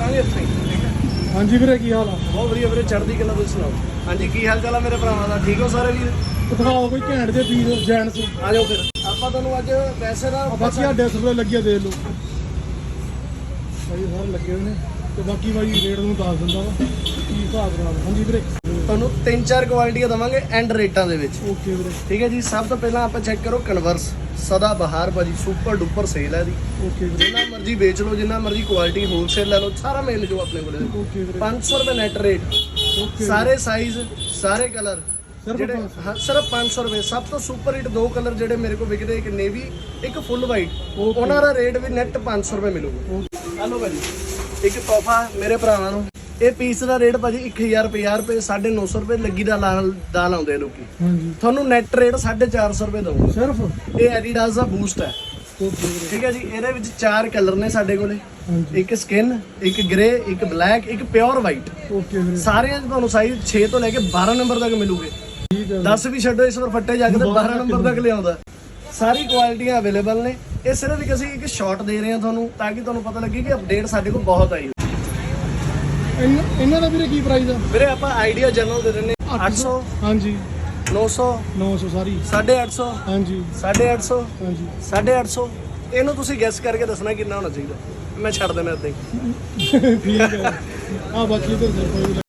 ਕਰਾਂਗੇ ਇੱਥੇ। ਹਾਂਜੀ ਵੀਰੇ ਕੀ ਹਾਲ ਆ? ਬਹੁਤ ਵਧੀਆ ਵੀਰੇ ਚੜ੍ਹਦੀ ਕਲਾ ਤੁਸੀਂ ਸੁਣਾਓ। ਹਾਂਜੀ ਕੀ ਹਾਲ ਚਾਲ ਆ ਮੇਰੇ ਭਰਾਵਾਂ ਦਾ? ਠੀਕ ਹੋ ਸਾਰੇ ਵੀਰ? ਦਿਖਾਓ ਕੋਈ ਘੈਂਟ ਦੇ ਪੀਸ ਜੈਂਟਸ। ਆ ਜਾਓ ਫਿਰ। ਆਪਾਂ ਤੁਹਾਨੂੰ ਅੱਜ ਵੈਸੇ ਨਾ ਬਾਕੀ ਆ ਡਿਸਪਲੇ ਲੱਗਿਆ ਦੇਖ ਲਓ। ਭਾਈ ਸਾਰੇ ਲੱਗੇ ਹੋਏ ਨੇ। ਤੇ ਬਾਕੀ ਭਾਈ ਰੇਟ ਨੂੰ ਦੱਸ ਦਿੰਦਾ ਵਾ। ਕੀ ਹਿਸਾਬ ਕਰਾ ਹਾਂਜੀ ਵੀਰੇ। ਤੁਹਾਨੂੰ ਤਿੰਨ ਚਾਰ ਕੁਆਲਿਟੀਆਂ ਦਵਾਂਗੇ ਐਂਡ ਰੇਟਾਂ ਦੇ ਵਿੱਚ। ਓਕੇ ਵੀਰੇ। ਠੀਕ ਹੈ ਜੀ? ਸਭ ਤੋਂ ਪਹਿਲਾਂ ਆਪਾਂ ਚੈੱਕ ਕਰੋ ਕਨਵਰਸ ਸਦਾ ਬਹਾਰ ਭਾਜੀ ਸੁਪਰ ਡੁਪਰ ਸੇਲ ਹੈ ਦੀ ਓਕੇ ਵੀਰੇ। ਜਿੰਨਾ ਮਰਜ਼ੀ ਵੇਚ ਲਓ ਜਿੰਨਾ ਮਰਜ਼ੀ ਕੁਆਲਿਟੀ ਹੋਲਸੇਲ ਲੈ ਲਓ ਸਾਰਾ ਮਿਲ ਜੋ ਆਪਣੇ ਕੋਲੇ ਓਕੇ ਵੀਰੇ। 500 ਰੁਪਏ ਨੈਟ ਰੇਟ ਓਕੇ ਸਾਰੇ ਸਾਈਜ਼ ਸਾਰੇ ਕਲਰ ਸਿਰਫ ਜਿਹੜੇ 500 ਹਾਂ ਸਿਰਫ 500 ਰੁਪਏ। ਸਭ ਤੋਂ ਸੁਪਰ ਹਿੱਟ ਦੋ ਕਲਰ ਜਿਹੜੇ ਮੇਰੇ ਕੋਲ ਵਿਕਦੇ ਇੱਕ ਨੇਵੀ ਇੱਕ ਫੁੱਲ ਵਾਈਟ. ਉਹਨਾਂ ਦਾ ਰੇਟ ਵੀ ਨੈਟ 500 ਰੁਪਏ ਮਿਲੂਗਾ। ਹਲੋ ਭਾਜੀ। ਇੱਕ ਤੋਹਫਾ ਮੇਰੇ ਭਰਾਵਾਂ ਨੂੰ। ਇਹ ਪੀਸ ਦਾ ਰੇਟ ਭਾਜੀ 1000 ਰੁਪਏ ਰੁਪਏ 950 ਰੁਪਏ ਲੱਗੀ ਦਾ ਲਾ ਦਾ ਲਾਉਂਦੇ ਲੋਕੀ। ਹਾਂਜੀ। ਤੁਹਾਨੂੰ ਨੈਟ ਰੇਟ 450 ਰੁਪਏ ਦਊਂਗਾ। ਸਿਰਫ? ਇਹ ਐਡੀਡਾਸ ਦਾ ਬੂਸਟ ਹੈ। ਠੀਕ ਹੈ ਜੀ ਇਹਦੇ ਵਿੱਚ ਚਾਰ ਕਲਰ ਨੇ ਸਾਡੇ ਕੋਲੇ। ਇੱਕ ਸਕਿਨ ਇੱਕ ਗ੍ਰੇ ਇੱਕ ਬਲੈਕ ਇੱਕ ਪਿਓਰ ਵਾਈਟ ਓਕੇ ਵੀਰੇ। ਸਾਰਿਆਂ 'ਚ ਤੁਹਾਨੂੰ ਸਾਈਜ਼ 6 ਤੋਂ ਲੈ ਕੇ 12 ਨੰਬਰ ਤੱਕ ਮਿਲੂਗੇ। ਠੀਕ ਹੈ 10 ਵੀ ਛੱਡੋ ਇਸ ਵਾਰ ਫੱਟੇ ਜਾ ਕੇ ਤੇ 12 ਨੰਬਰ ਤੱਕ ਲਿਆਉਂਦਾ। ਸਾਰੀ ਕੁਆਲਿਟੀਆਂ ਅਵੇਲੇਬਲ ਨੇ। ਇਹ ਸਿਰਫ ਇੱਕ ਅਸੀਂ ਇੱਕ ਸ਼ਾਰਟ ਦੇ ਰਹੇ ਹਾਂ ਤੁਹਾਨੂੰ ਤਾਂ ਕਿ ਤੁਹਾਨੂੰ ਪਤਾ ਲੱਗੇ ਕਿ ਅਪਡੇਟ ਸਾਡੇ ਕੋਲ ਬਹੁਤ ਆਈ ਹੋਈ। ਇਹਨਾਂ ਦਾ ਵੀਰੇ ਕੀ ਪ੍ਰਾਈਸ ਆ? ਵੀਰੇ ਆਪਾਂ ਆਈਡੀਆ ਜਨਰਲ ਦੇ ਦਿੰਨੇ 800 ਹਾਂਜੀ। 900 900 ਸਾਰੀ। 850 ਹਾਂਜੀ। 850 ਹਾਂਜੀ। 850 ਇਹਨੂੰ ਤੁਸੀਂ ਗੈਸ ਕਰਕੇ ਦੱਸਣਾ ਕਿੰਨਾ ਹੋਣਾ ਚਾਹੀਦਾ। ਮੈਂ ਛੱਡ ਦੇਣਾ ਹੀ। ਠੀਕ ਹੈ। ਆ ਬਾਕੀ ਤੇ ਕੋਈ